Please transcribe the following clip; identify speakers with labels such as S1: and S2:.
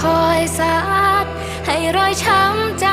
S1: คอยสาดให้รอยช้ำใจ